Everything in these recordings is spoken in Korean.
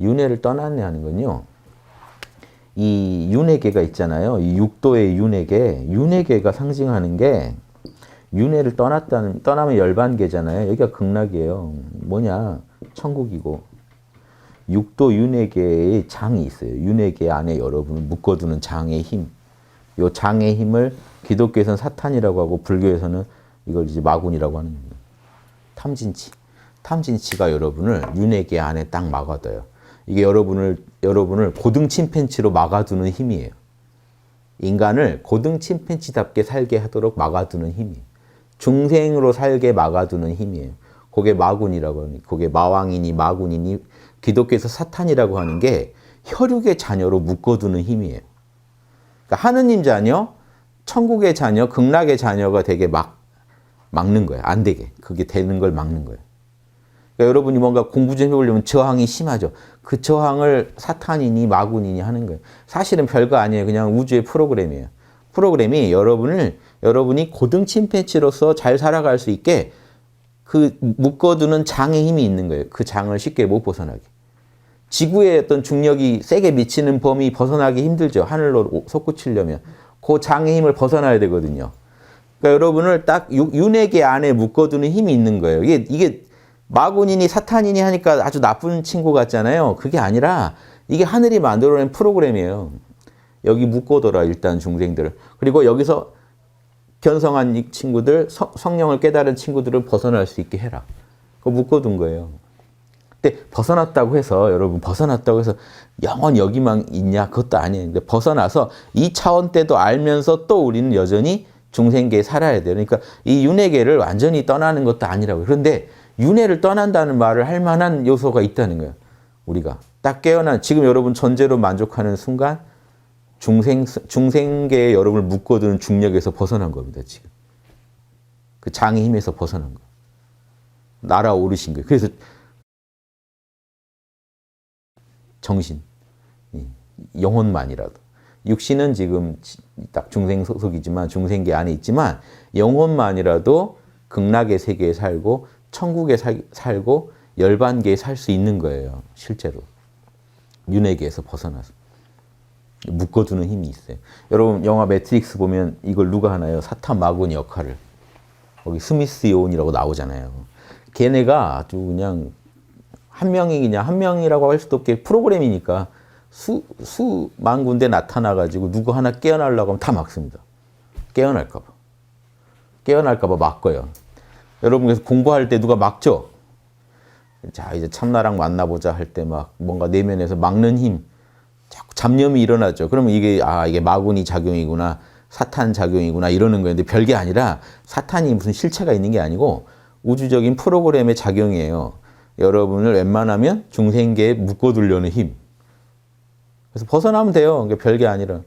윤회를 떠났네 하는 건요. 이 윤회계가 있잖아요. 이 육도의 윤회계, 윤회계가 상징하는 게 윤회를 떠났다는 떠나면 열반계잖아요. 여기가 극락이에요. 뭐냐? 천국이고 육도 윤회계의 장이 있어요. 윤회계 안에 여러분을 묶어두는 장의 힘. 요 장의 힘을 기독교에서는 사탄이라고 하고 불교에서는 이걸 이제 마군이라고 하는. 탐진치. 탐진치가 여러분을 윤회계 안에 딱 막아둬요. 이게 여러분을 여러분을 고등 침팬치로 막아두는 힘이에요. 인간을 고등 침팬치답게 살게 하도록 막아두는 힘이에요. 중생으로 살게 막아두는 힘이에요. 그게 마군이라고 하니, 그게 마왕이니 마군이니 기독교에서 사탄이라고 하는 게 혈육의 자녀로 묶어두는 힘이에요. 그러니까 하느님 자녀, 천국의 자녀, 극락의 자녀가 되게 막 막는 거예요. 안 되게 그게 되는 걸 막는 거예요. 그러니까 여러분이 뭔가 공부 좀 해보려면 저항이 심하죠. 그 저항을 사탄이니 마군이니 하는 거예요. 사실은 별거 아니에요. 그냥 우주의 프로그램이에요. 프로그램이 여러분을 여러분이 고등 침팬치로서 잘 살아갈 수 있게 그 묶어두는 장의 힘이 있는 거예요. 그 장을 쉽게 못 벗어나게. 지구의 어떤 중력이 세게 미치는 범위 벗어나기 힘들죠. 하늘로 솟구치려면. 그 장의 힘을 벗어나야 되거든요. 그러니까 여러분을 딱 윤회계 안에 묶어두는 힘이 있는 거예요. 이게, 이게 마군이니 사탄이니 하니까 아주 나쁜 친구 같잖아요. 그게 아니라 이게 하늘이 만들어낸 프로그램이에요. 여기 묶어둬라 일단 중생들. 그리고 여기서 견성한 이 친구들, 성, 성령을 깨달은 친구들을 벗어날 수 있게 해라. 그거 묶어둔 거예요. 근데 벗어났다고 해서 여러분 벗어났다고 해서 영원 여기만 있냐 그것도 아니에요. 근데 벗어나서 이 차원 때도 알면서 또 우리는 여전히 중생계에 살아야 돼요. 그러니까 이 윤회계를 완전히 떠나는 것도 아니라고요. 그런데 윤회를 떠난다는 말을 할 만한 요소가 있다는 거예요. 우리가 딱 깨어난 지금 여러분 전제로 만족하는 순간 중생 중생계에 여러분을 묶어두는 중력에서 벗어난 겁니다. 지금 그 장의 힘에서 벗어난 거. 날아오르신 거예요. 그래서 정신, 영혼만이라도 육신은 지금 딱 중생 소속이지만 중생계 안에 있지만 영혼만이라도 극락의 세계에 살고 천국에 살, 살고 열반계에 살 수 있는 거예요. 실제로 윤회계에서 벗어나서 묶어두는 힘이 있어요. 여러분 영화 매트릭스 보면 이걸 누가 하나요? 사탄 마군 역할을 거기 스미스 요원이라고 나오잖아요. 걔네가 아주 그냥 한 명이 그냥 한 명이라고 할 수도 없게 프로그램이니까 수, 수만 군데 나타나가지고 누구 하나 깨어나려고 하면 다 막습니다. 깨어날까봐. 깨어날까봐 막고요. 여러분 그래서 공부할 때 누가 막죠? 자, 이제 참나랑 만나보자 할 때 막 뭔가 내면에서 막는 힘, 자꾸 잡념이 일어나죠. 그러면 이게, 아, 이게 마구니 작용이구나, 사탄 작용이구나, 이러는. 근데 별게 아니라 사탄이 무슨 실체가 있는 게 아니고 우주적인 프로그램의 작용이에요. 여러분을 웬만하면 중생계에 묶어두려는 힘. 그래서 벗어나면 돼요. 그게 별게 아니라.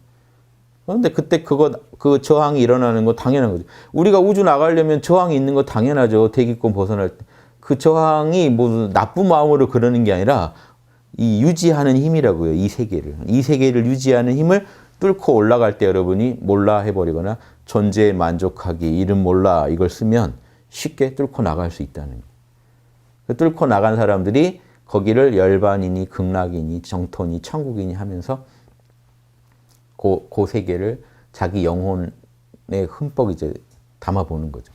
그런데 그때 그거, 그 저항이 일어나는 거 당연한 거죠. 우리가 우주 나가려면 저항이 있는 거 당연하죠. 대기권 벗어날 때. 그 저항이 뭐 나쁜 마음으로 그러는 게 아니라 이 유지하는 힘이라고요. 이 세계를. 이 세계를 유지하는 힘을 뚫고 올라갈 때 여러분이 몰라 해버리거나 존재에 만족하기, 이름 몰라 이걸 쓰면 쉽게 뚫고 나갈 수 있다는 거예요. 그 뚫고 나간 사람들이 거기를 열반이니 극락이니 정토니 천국이니 하면서 그, 그 세계를 자기 영혼에 흠뻑 이제 담아보는 거죠.